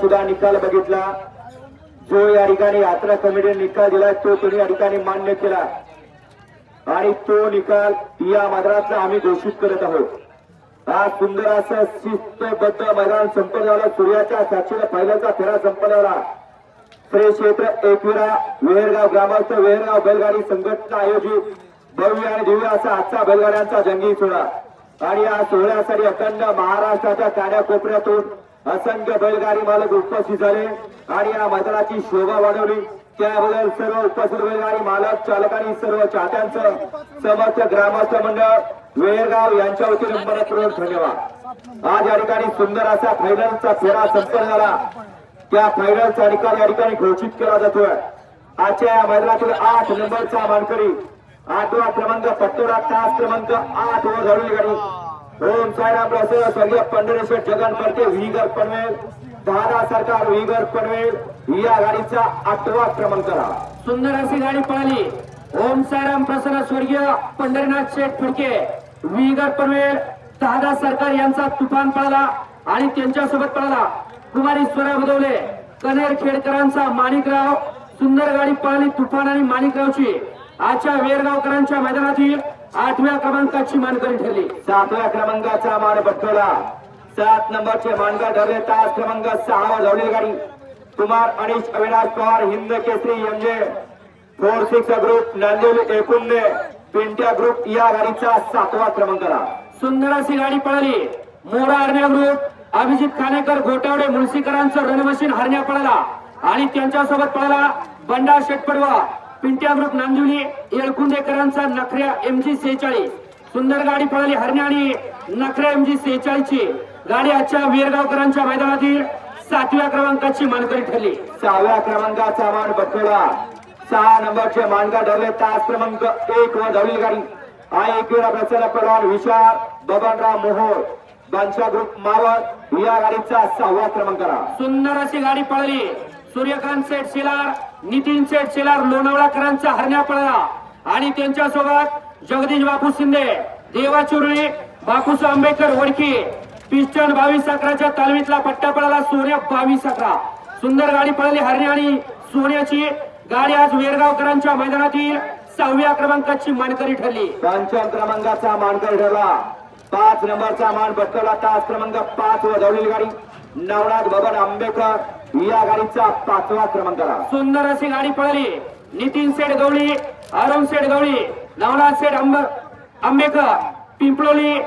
सुद्धा निकाल बघितला. जो या ठिकाणी यात्रा कमिटीने निकाल दिला तो तुम्ही या ठिकाणी मान्य केला. आणि तो निकाल या मैदानातला आम्ही घोषित करत आहोत. हा सुंदर असं शिस्तबद्ध मैदान संपन्न झाला. सूर्याच्या साक्षीला पहिल्याचा फेरा संपन्न झाला. श्री क्षेत्र एकविरा वेहरगाव ग्रामस्थ वेहरगाव बैलगाडी संघटना आयोजित भव्य आणि दिव्य असा आजचा बैलगाड्यांचा जंगी सोहळा. आणि या सोहळ्यासाठी अखंड महाराष्ट्राच्या कान्याकोपऱ्यातून असंख्य बैलगाडी मालक उपस्थित झाले आणि या मैदानाची शोभा वाढवली. त्याबद्दल सर्व उपस्थित बैलगाडी मालक चालकांनी सर्व चाहत्यांचं समस्त ग्रामस्थ मंडळ वेळगाव यांच्या वतीने मनपूर्वक धन्यवाद. आज या ठिकाणी सुंदर असा फायनलचा फेरा संपन्न झाला. त्या फायनलचा निकाल या ठिकाणी घोषित केला जातोय. आजच्या या मैदानातील आठ नंबरचा मानकरी आठवा क्रमांक पत्तोडा तास क्रमांक आठ वर घडवली गाडी ओम साईराम रसळ स्वर्गीय पंढरेश्वर जगन करते विगर पनवेल. दादा सरकार विगर पनवेल. या गाडीचा आठवा क्रमांक राहा सुंदर अशी गाडी पळाली ओम साईराम प्रसन्न स्वर्गीय पंढरीनाथ शेठ फुडके. विगर पनवेल. दादा सरकार यांचा तुफान पळाला आणि त्यांच्यासोबत पळाला कुमारी स्वरा बदवले कनेर खेडकरांचा माणिकराव. सुंदर गाडी पळाली तुफान आणि माणिकरावची. आजच्या वेरगावकरांच्या मैदानातील आठव्या क्रमांकाची मानकरी ठरली. सातव्या क्रमांकाचा मान पटकवला सात नंबरचे मानकर ठरले. तास क्रमांक सहा वर धावलेली गाडी. Kumar Anish Avinash Pawar Hind Kesari MJ four six group Nanded Ekunde Pintya group या गाडीचा सातवा क्रमांक आला. सुंदर अशी गाडी पळाली. मोरा हरण्या ग्रुप अभिजित खानेकर गोटावडे मुळशीकरांचं रणमशीन हरण्या पळाला. आणि त्यांच्यासोबत पळाला बंडा शेटपडवा. पिंट्या ग्रुप नांदिवली येळकुंदेकरांचा नखऱ्या एम जी सेहेचाळीस. सुंदर गाडी पळाली हरण्या आणि नखऱ्या एम जी सेहेचाळीस ची गाडी आजच्या वीरगावकरांच्या मैदानातील सातव्या क्रमांकाची मानकरी ठरली. सहाव्या क्रमांकाचा मान पटकवला सहा नंबरचे मानकर ठरले. तास क्रमांक एक वर धावलेली गाडी. हा एकविरा प्रसन्न पडवान विशाल बबनराव मोहोळ बांशा ग्रुप मावळ या गाडीचा सहावा क्रमांक. सुंदर अशी गाडी पळाली. सूर्यकांत शेठ शिलार नितीन शेठ शिलार लोणावळाकरांचा हरण्या पळला. आणि त्यांच्यासोबत जगदीश बापू शिंदे देवा चुरळे बापूस आंबेडकर वडकी पिस्टन बावीस अकराच्या तालमीतला पट्टा पळाला सोन्या बावीस अकरा. सुंदर गाडी पळाली हरणे आणि सोन्याची. गाडी आज वेरगावकरांच्या मैदानातील सहाव्या क्रमांकाची मानकरी ठरली. पंचम क्रमांकाचा मानकरी ठरला. पाच नंबरचा मान पटकवला. तास क्रमांक पाच व धावलेली गाडी. नवनाथ बबन आंबेकर या गाडीचा पाचवा क्रमांक आला. सुंदर अशी गाडी पळाली. नितीन सेठ गवळी अरुण सेठ गवळी नवनाथ सेठ आंब आंबेकर पिंपळोली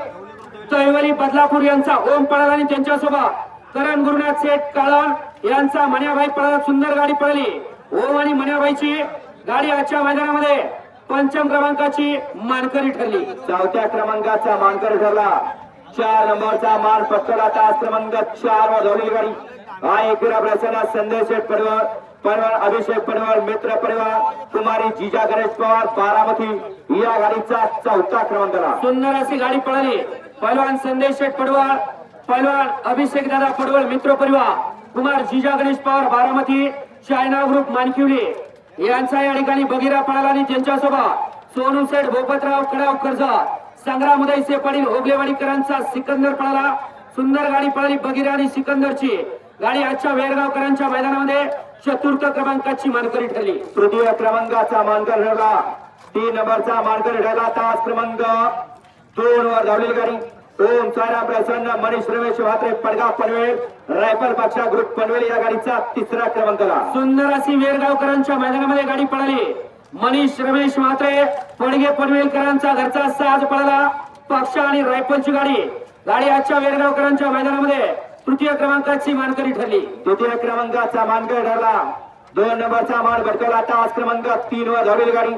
तैवली बदलापूर यांचा ओम पळाला आणि त्यांच्यासोबत करण गुरुनाथ सेठ काळण यांचा मन्याबाई पळाला. सुंदर गाडी पळाली. ओम आणि मन्याबाईची गाडी आजच्या मैदानामध्ये पंचम क्रमांकाची मानकरी ठरली. चौथ्या क्रमांकाचा मानकर ठरला. चार नंबरचा मान तास क्रमांक चार वर गाडी. हा एकविरा प्रसन्न संदेश शेठ परिवार पडवळ अभिषेक परिवार मित्र परिवार कुमारी जिजा गणेश पवार बारामती या गाडीचा चौथा क्रमांक आला. सुंदर अशी गाडी पळाली. पैलवान संदेश शेठ पडवाळ पैलवान अभिषेक दादा पडवळ मित्र परिवार कुमार जिजा गणेश पवार बारामती चायना ग्रुप मानकिवली यांचा या ठिकाणी बगिरा पळाला आणि त्यांच्यासोबत सोनू सेठ भोपतराव कडाव कर्जत संग्राम उदयसे पाटील ओगलेवाडीकरांचा सिकंदर पळाला. सुंदर गाडी पळाली बगिरा आणि सिकंदरची. गाडी आजच्या वेरगावकरांच्या मैदानामध्ये चतुर्थ क्रमांकाची मानकरी ठरली. तृतीय क्रमांकाचा मानकर ठरला. तीन नंबरचा मानकर ठरला तास क्रमांक दोन वर धावलेली गाडी. ओम सायराम प्रसन्न मनीष रमेश म्हात्रे पडगाव पनवेल रायफल पक्षा ग्रुप पनवेल या गाडीचा तिसरा क्रमांक आला. सुंदर अशी वेरगावकरांच्या मैदानामध्ये गाडी पळाली. मनीष रमेश म्हात्रे पडगे पनवेलकरांचा घरचा साज पळाला. पक्ष आणि रायफलची गाडी. गाडी आजच्या वेरगावकरांच्या मैदानामध्ये तृतीय क्रमांकाची मानकरी ठरली. द्वितीय क्रमांकाचा मानकर ठरला. दोन नंबरचा मान भटकवला. तास क्रमांक तीन वर धावलेली गाडी.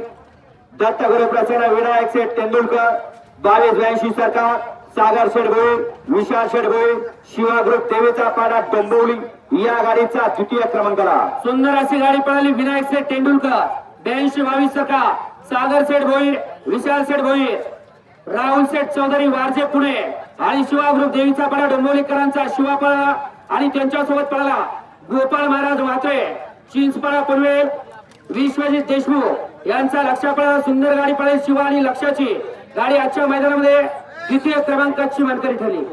दत्तगुरु प्रसन्न विनायक शेठ तेंडुलकर बावीस ब्याऐंशी सरकार सागर शेठ भोईर विशाल शेठ भोईर शिवा ग्रुप देवीचा पाडा डोंबिवली. या गाडीचा द्वितीय क्रमांक आला. सुंदर अशी गाडी पळाली विनायक सेठ तेंडुलकर. ब्याऐंशी बावीस सका सागर सेठ भोईर विशाल सेठ भोईर राहुल सेठ चौधरी वारजे पुणे आणि शिवा ग्रुप देवीचा पळा डोंबिवलीकरांचा शिवा पळा आणि त्यांच्यासोबत पळाला गोपाळ महाराज म्हात्रे चिंचपाडा पनवेल विश्वजित देशमुख यांचा लक्षापळा सुंदर गाडी पळाली शिवा आणि लक्षाची गाडी आजच्या मैदानामध्ये द्वितीय क्रमांकाची मानकरी ठरली.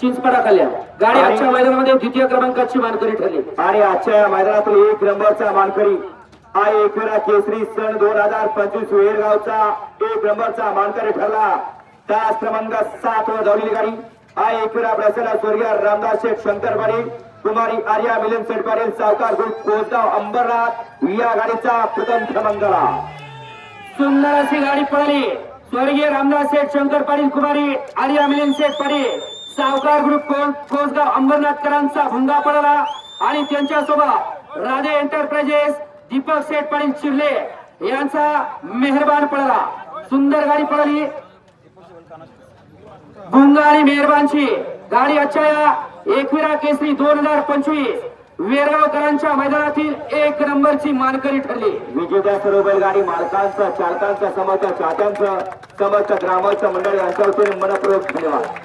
चिंचपडा कल्याण. गाडी आजच्या मैदानामध्ये द्वितीय क्रमांकाची मानकरी ठरली. आणि आजच्या या मैदानातील एक नंबरचा मानकरी हा एकविरा केसरी सन दोन हजार पंचवीस वेळगावचा एक नंबरचा मानकरी ठरला. त्याच क्रमांक सात वर धावलेली गाडी. हा एकविरा प्रसन्न स्वर्गीय रामदास शेठ शंकर पाटील कुमारी आर्या मिलन शेठ पाटील सावकार ग्रुप कोसगाव अंबरनाथ या गाडीचा प्रथम क्रमांकाला सुंदर अशी गाडी पळाली. स्वर्गीय रामदास शेठ शंकर पाटील कुमारी आर्या मिलिंद शेठ पाटील सावकार ग्रुप कोसगाव अंबरनाथकरांचा भुंगा पडला आणि त्यांच्यासोबत राधे एंटरप्राइजेस दीपक सेठ पाटील चिरले यांचा मेहरबान पडला. सुंदर गाडी पळाली गुंगा आणि मेहरबानची गाडी आजच्या एकविरा केसरी दोन हजार पंचवीस वेरगावकरांच्या मैदानातील एक नंबरची मानकरी ठरली. विजेत्या सर्व बैलगाडी मालकांचा चालकांचा समाजच्या चाहत्यांचं समाजच्या ग्रामस्थ मंडळी यांच्या वतीने मनपूर्वक धन्यवाद.